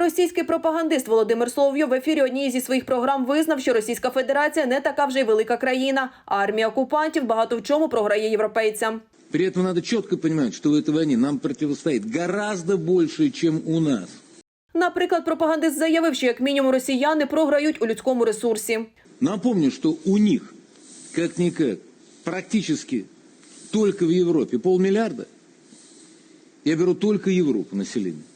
Російський пропагандист Володимир Соловйов в ефірі однієї зі своїх програм визнав, що Російська Федерація не така вже й велика країна, а армія окупантів багато в чому програє європейцям. При этом надо четко понимать, что в этой войне нам противостоит гораздо больше, чем у нас. Наприклад, пропагандист заявив, що як мінімум росіяни програють у людському ресурсі. Напомню, что у них, как-никак, практически только в Европе полмиллиарда. Я беру только Европу населения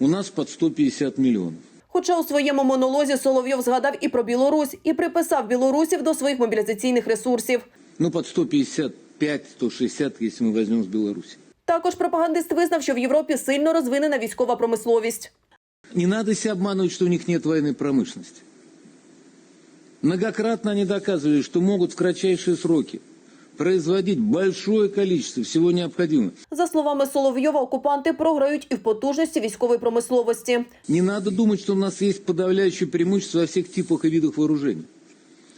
У нас под 150 миллионов. Хоча у своєму монолозі Соловйов згадав і про Білорусь, і приписав білорусів до своїх мобілізаційних ресурсів. Ну, под 155-160, если мы возьмем с Беларуси. Також пропагандист визнав, що в Європі сильно розвинена військова промисловість. Не надо себя обманывать, что у них нет военной промышленности. Многократно они доказывали, что могут в кратчайшие сроки производить большое количество всего необходимого. За словами Соловйова, окупанти програють і в потужності військової промисловості. Не надо думать, что у нас есть подавляющее преимущество во всех типах и видах вооружений.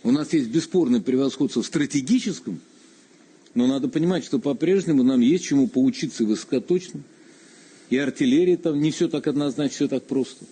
У нас есть бесспорное превосходство в стратегическом, но надо понимать, что по-прежнему нам есть чему поучиться и высокоточно. И артиллерия там не все так однозначно, все так просто.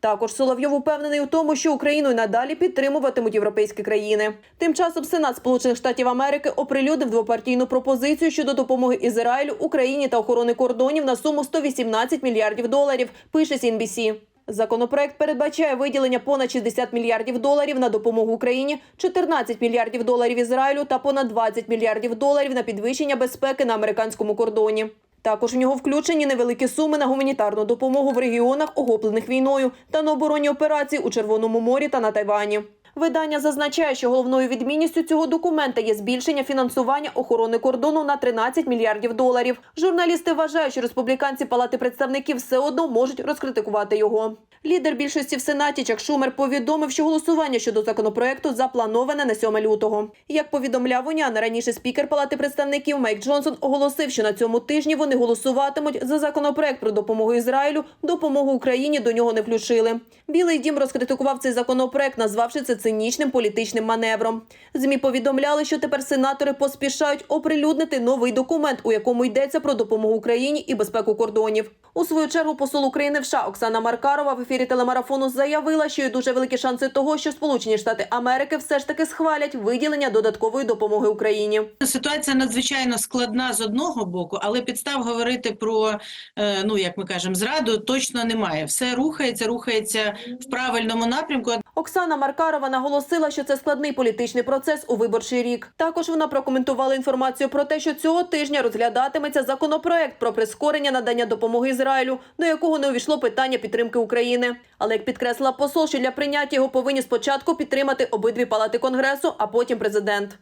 Також Соловйов упевнений у тому, що Україну надалі підтримуватимуть європейські країни. Тим часом Сенат Сполучених Штатів Америки оприлюднив двопартійну пропозицію щодо допомоги Ізраїлю, Україні та охорони кордонів на суму 118 мільярдів доларів. Пише CNBC. Законопроект передбачає виділення понад 60 мільярдів доларів на допомогу Україні, 14 мільярдів доларів Ізраїлю та понад 20 мільярдів доларів на підвищення безпеки на американському кордоні. Також в нього включені невеликі суми на гуманітарну допомогу в регіонах, охоплених війною, та на оборонні операції у Червоному морі та на Тайвані. Видання зазначає, що головною відмінністю цього документа є збільшення фінансування охорони кордону на 13 мільярдів доларів. Журналісти вважають, що республіканці Палати представників все одно можуть розкритикувати його. Лідер більшості в сенаті Чак Шумер повідомив, що голосування щодо законопроекту заплановане на 7 лютого. Як повідомляв УНІАН, раніше спікер Палати представників Майк Джонсон оголосив, що на цьому тижні вони голосуватимуть за законопроект про допомогу Ізраїлю. Допомогу Україні до нього не включили. Білий дім розкритикував цей законопроект, назвавши це цинічним політичним маневром. Змі повідомляли, що тепер сенатори поспішають оприлюднити новий документ, у якому йдеться про допомогу Україні і безпеку кордонів. У свою чергу посол України в США Оксана Маркарова ефірі телемарафону заявила, що є дуже великі шанси того, що Сполучені Штати Америки все ж таки схвалять виділення додаткової допомоги Україні. Ситуація надзвичайно складна з одного боку, але підстав говорити про, е, ну як ми кажемо, зраду точно немає. Все рухається, рухається в правильному напрямку. Оксана Маркарова наголосила, що це складний політичний процес у виборчий рік. Також вона прокоментувала інформацію про те, що цього тижня розглядатиметься законопроект про прискорення надання допомоги Ізраїлю, до якого не увійшло питання підтримки України. Але як підкреслила посол, що для прийняття його повинні спочатку підтримати обидві палати конгресу, а потім президент.